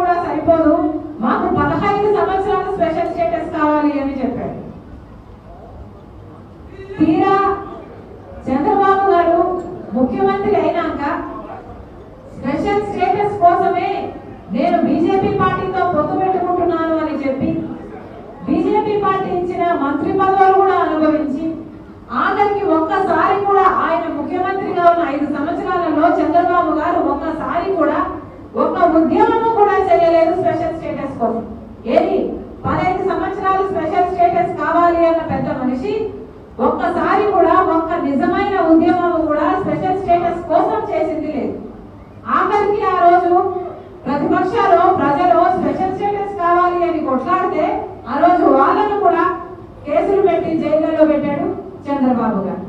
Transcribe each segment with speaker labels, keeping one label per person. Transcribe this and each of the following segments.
Speaker 1: కూడా సరిపోదు. మాకు పదహైదు సంవత్సరాలు స్పెషల్ స్టేటస్ కావాలి అని చెప్పాడు. తీరా చంద్రబాబు గారు ముఖ్యమంత్రి అయినా స్పెషల్ స్టేటస్ కోసమే నేను బీజేపీ పార్టీతో పొత్తు పెట్టుకుంటున్నాను అని చెప్పి బీజేపీ పార్టీ ఇచ్చిన మంత్రి పదవులు కూడా అనుభవించి ఆఖరికి ఒక్కసారి కూడా ఆయన ముఖ్యమంత్రిగా ఉన్న ఐదు సంవత్సరాలలో చంద్రబాబు గారు ఒక్కసారి కూడా ఒక్క ఉద్యమము కూడా చేయలేదు స్పెషల్ స్టేటస్ కోసం ఏది పదహైదు సంవత్సరాలు స్పెషల్ స్టేటస్ కావాలి అన్న పెద్ద మనిషి ఒక్కసారి కూడా ఒక్క నిజమైన ఉద్యమం కూడా స్పెషల్ స్టేటస్ కోసం చేసింది లేదు ఆఖరికి ఆ రోజు ప్రతిపక్షాలు ప్రజలు స్పెషల్ స్టేటస్ కావాలి అని కొట్లాడితే ఆ రోజు వాళ్ళను కూడా కేసులు పెట్టి జైల్లో పెట్టాడు చంద్రబాబు గారు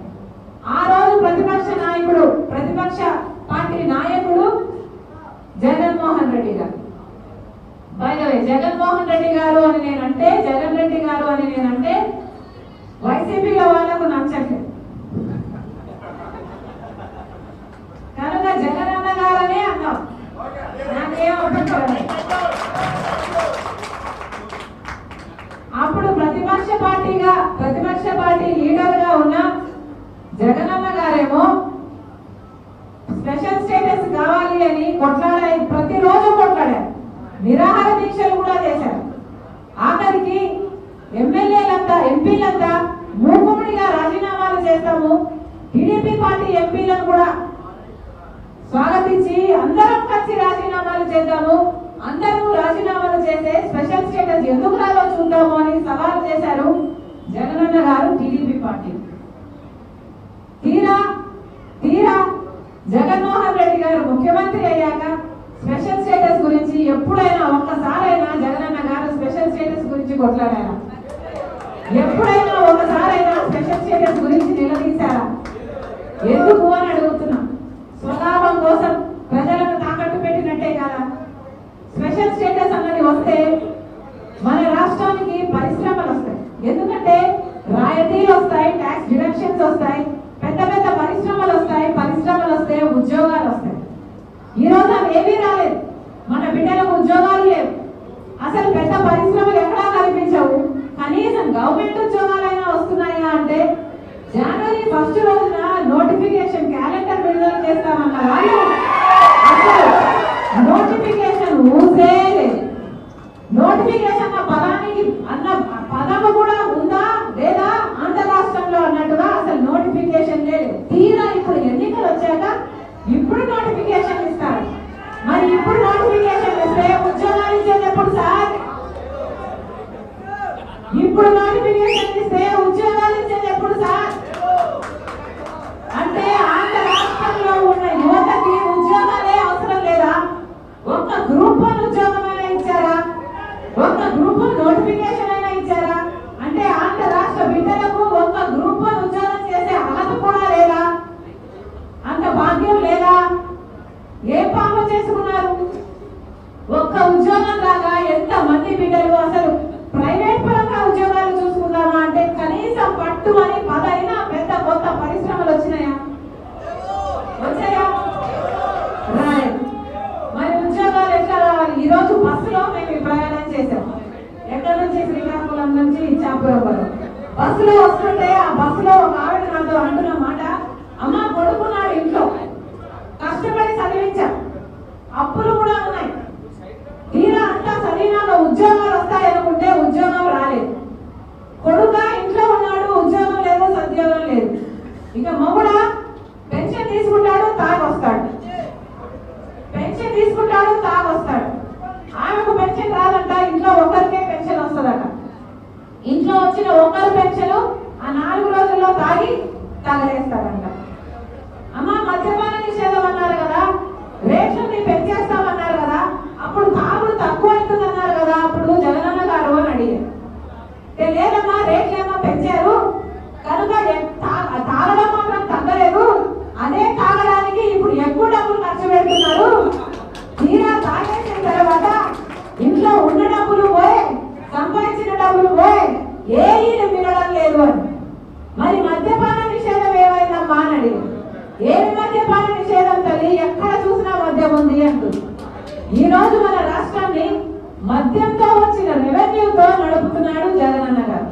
Speaker 1: ఆ రోజు ప్రతిపక్ష నాయకుడు ప్రతిపక్ష పార్టీ నాయకుడు జగన్మోహన్ రెడ్డి గారు by the way Jaganmohan Reddy గారు అని నేనంటే జగన్ రెడ్డి గారు అని నేనంటే వైసీపీలో వాళ్ళకు నచ్చండి. కనుక జగనన్న గారనే అన్నాం. నాకేం అప్పుడు ప్రతిపక్ష పార్టీగా ప్రతిపక్ష పార్టీ లీడర్గా ఉన్న జగనన్న గారేమో స్పెషల్ స్టేటస్ కావాలి అని కొట్లాడాయి. ప్రతిరోజు కొట్లాడారు. నిరాహార దీక్ష ఎమ్మెల్యేలంతా ఎంపీలంతా మూకుముడిగా రాజీనామాలు చేస్తాము. టీడీపీ పార్టీ ఎంపీలను కూడా స్వాగతించి అందరం కలిసి రాజీనామాలు చేద్దాము. అందరూ రాజీనామాలు చేస్తే స్పెషల్ స్టేటస్ ఎందుకు రాలో చూద్దాము అని సవాల్ చేశారు జగనన్న గారు టీడీపీ పార్టీ. తీరా తీరా జగన్మోహన్ రెడ్డి గారు ముఖ్యమంత్రి అయ్యాక స్పెషల్ స్టేటస్ గురించి ఎప్పుడైనా ఒక్కసారైనా జగనన్న గారు స్పెషల్ స్టేటస్ గురించి కొట్లాడారా ఎప్పుడైనా ఒకసారైనా స్పెషల్ స్టేటస్ గురించి నిలదీశారా ఎందుకు అని అడుగుతున్నా స్వలాభం కోసం ప్రజలను తాకట్టు పెట్టినట్టే కదా స్పెషల్ స్టేటస్ అన్నది వస్తే మన రాష్ట్రానికి పరిశ్రమలు వస్తాయి. ఎందుకంటే రాయితీలు వస్తాయి ట్యాక్స్ డిడక్షన్స్ వస్తాయి పెద్ద పెద్ద పరిశ్రమలు వస్తాయి పరిశ్రమలు వస్తే ఉద్యోగాలు వస్తాయి. ఈ రోజు అవి ఏమీ రాలేదు. మన బిడ్డలకు ఉద్యోగాలు లేవు. అసలు పెద్ద పరిశ్రమలు ఎక్కడా కనిపించవు. కనీసం గవర్నమెంట్ ఉద్యోగాలైనా వస్తున్నాయా అంటే జనవరి ఫస్ట్ రోజున నోటిఫికేషన్ క్యాలెండర్ విడుదల చేస్తామన్న వాళ్ళు అసలు నోటిఫికేషన్ ఊసే లేదు నోటిఫికేషన్ అన్న పదానికి అన్న పదము కూడా ఉందా లేదా ఆంధ్ర రాష్ట్రంలో అన్నట్టుగా అసలు నోటిఫికేషన్ లేదు తీరా ఇప్పుడు ఎన్నికలు వచ్చాక ఇప్పుడు నోటిఫికేషన్ ఇస్తారు మరి ఇప్పుడు నోటిఫికేషన్ ఇస్తే ఉద్యోగాలు ఇచ్చేది ఎప్పుడు సార్ ఇప్పుడు ఇస్తే ఉద్యోగాలు ఇచ్చేది ఎప్పుడు సార్? అంటే ఆంధ్ర రాష్ట్రంలో ఉన్న యువతకి ఉద్యోగాలే అవసరం లేదా? ఒక్క గ్రూప్ వన్ ఉద్యోగమైనా ఇచ్చారా? ఒక్క గ్రూప్ నోటిఫికేషన్ అయినా ఇచ్చారా అంటే ఆంధ్ర రాష్ట్ర బిడ్డలకు ఒక్క గ్రూప్ వన్ ఉద్యోగం చేసే అర్హత కూడా లేదా అంత భాగ్యం లేదా ఏ పాపం చేసుకున్నారు ఒక్క ఉద్యోగం లాగా ఎంత మంది బిడ్డలు అసలు ప్రైవేట్ పరంగా ఉద్యోగాలు చూసుకుందామా అంటే కనీసం పట్టు అని పదైనా పెద్ద కొత్త పరిశ్రమలు వచ్చినాయా వచ్చాయా రాలేదు మరి ఉద్యోగాలు ఎట్లా రావాలి ఈ రోజు బస్సులో మేము ఈ ప్రయాణం చేసాం ఎక్కడి నుంచి శ్రీకాకుళం నుంచి బస్సులో వస్తుంటే ఆ బస్సులో ఒక ఆవిడ నాతో అంటున్న మాట అమ్మ కొడుకున్నారు ఇంట్లో. కష్టపడి చదివించారు అప్పులు కూడా ఉన్నాయి. ఇంట్లో వచ్చిన ఒక్కరు ఆ నాలుగు రోజుల్లో తాగి తాగలేస్తారు వచ్చిన రెవెన్యూతో నడుపుతున్నాడు జగన్ అన్న గారు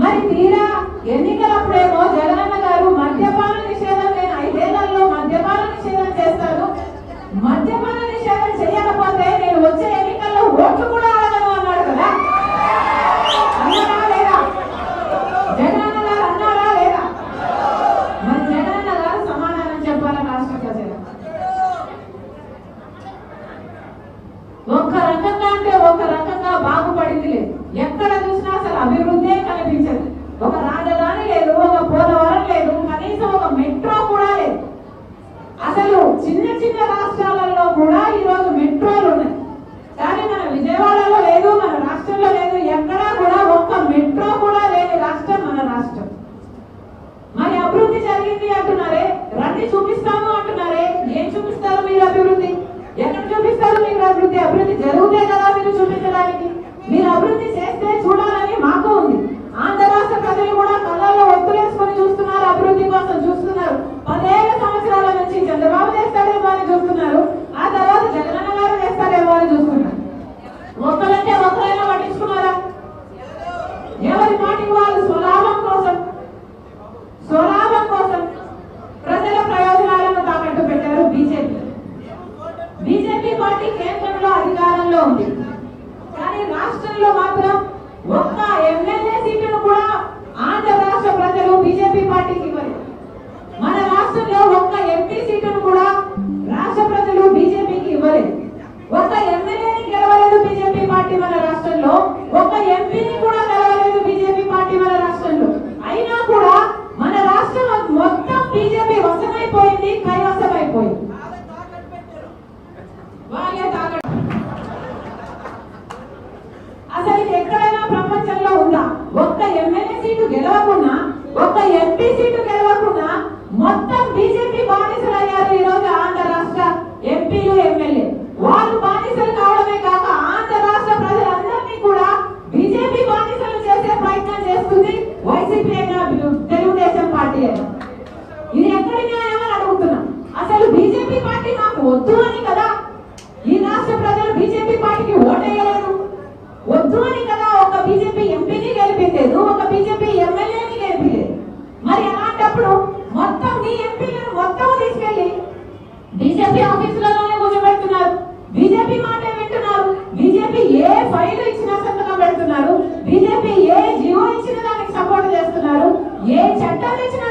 Speaker 1: మరి తీరా ఎన్ని ఒక రకంగా అంటే ఒక రకంగా బాగుపడింది లేదు. ఎక్కడ చూసినా అసలు అభివృద్ధి కనిపించదు. ఒక రాజధాని లేదు ఒక పోలవరం లేదు కనీసం ఒక మెట్రో కూడా లేదు. అసలు చిన్న చిన్న రాష్ట్రాలలో కూడా ఈరోజు అభివృద్ధి అభివృద్ధి జరుగుతే కదా మీరు చూపించడానికి. మీరు అభివృద్ధి చేస్తే చూడ మాకు ఉంది ఆంధ్ర రాష్ట్ర ప్రజలు కూడా కళ్ళల్లో ఒత్తులేసుకొని చూస్తున్నారు అభివృద్ధి కోసం చూస్తున్నారు పదేళ్ళ సంవత్సరాల నుంచి చంద్రబాబు చేస్తాడేమో అని చూస్తున్నారు ఆ తర్వాత జగనన్న గారు చేస్తాడేమో అని చూస్తున్నారు ఒక్కరంటే ఒక్కరైనా పట్టించుకున్నారా ఎవరి మాటికి వాళ్ళు స్వలాభం కోసం స్వలాభం కోసం ప్రజల ప్రయోజనాలను తాకట్టు పెట్టారు బీజేపీ బీజేపీ పార్టీ కేంద్రంలో అధికారంలో ఉంది కానీ రాష్ట్రంలో మాత్రం ఒక్క ఎమ్మెల్యే సీటును కూడా ఆంధ్ర రాష్ట్ర ప్రజలు బీజేపీ పార్టీకి ఇవ్వలేదు మన రాష్ట్రంలో ఒక్క ఎంపీ సీటును కూడా రాష్ట్ర ప్రజలు బీజేపీకి ఇవ్వలేదు ఒక్క ఎమ్మెల్యేని గెలవలేదు బీజేపీ పార్టీ మన రాష్ట్రంలో ఒక ఎంపీని కూడా గెలవలేదు బీజేపీ పార్టీ మన రాష్ట్రంలో. అయినా కూడా మన రాష్ట్రం మొత్తం బీజేపీ వశమైపోయింది కైవశమైపోయింది. వాళ్ళే తాగడం అసలు ఎక్కడైనా ప్రపంచంలో ఉందా? ఒక్క ఎమ్మెల్యే సీటు గెలవకుండా ఒక్క ఎంపీ సీటు గెలవకుండా మొత్తం బీజేపీ బానిసలు అయ్యారు ఈ రోజు ఆంధ్ర రాష్ట్ర ఎంపీలు ఎమ్మెల్యే వాళ్ళు బానిసలు కావడమే కాక ఆంధ్ర రాష్ట్ర ప్రజలందరినీ కూడా బీజేపీ బానిసలు చేసే ప్రయత్నం చేస్తుంది వైసీపీ అయినా తెలుగుదేశం పార్టీ అయినా ఇది ఎక్కడి న్యాయం అని అడుగుతున్నాం అసలు బీజేపీ పార్టీ మాకు వద్దు అని కదా ఈ రాష్ట్ర ప్రజలు బీజేపీ పార్టీకి ఓటేయలేదు వద్దు అని కదా ఒక బీజేపీ ఎంపీని గెలిపించలేదు ఒక బీజేపీ ఎమ్మెల్యేని గెలిపించలేదు మరి అలాంటప్పుడు మొత్తం మీ ఎంపీలను మొత్తం తీసుకెళ్ళి బీజేపీ ఆఫీసులలోనే కూర్చోబెడుతున్నారు. బీజేపీ మాట వింటున్నారు. బీజేపీ ఏ ఫైల్ ఇచ్చినా సంతకం పెడుతున్నారు. బీజేపీ ఏ జీవో ఇచ్చిన దానికి సపోర్ట్ చేస్తున్నారు. ఏ చట్టాలు ఇచ్చినా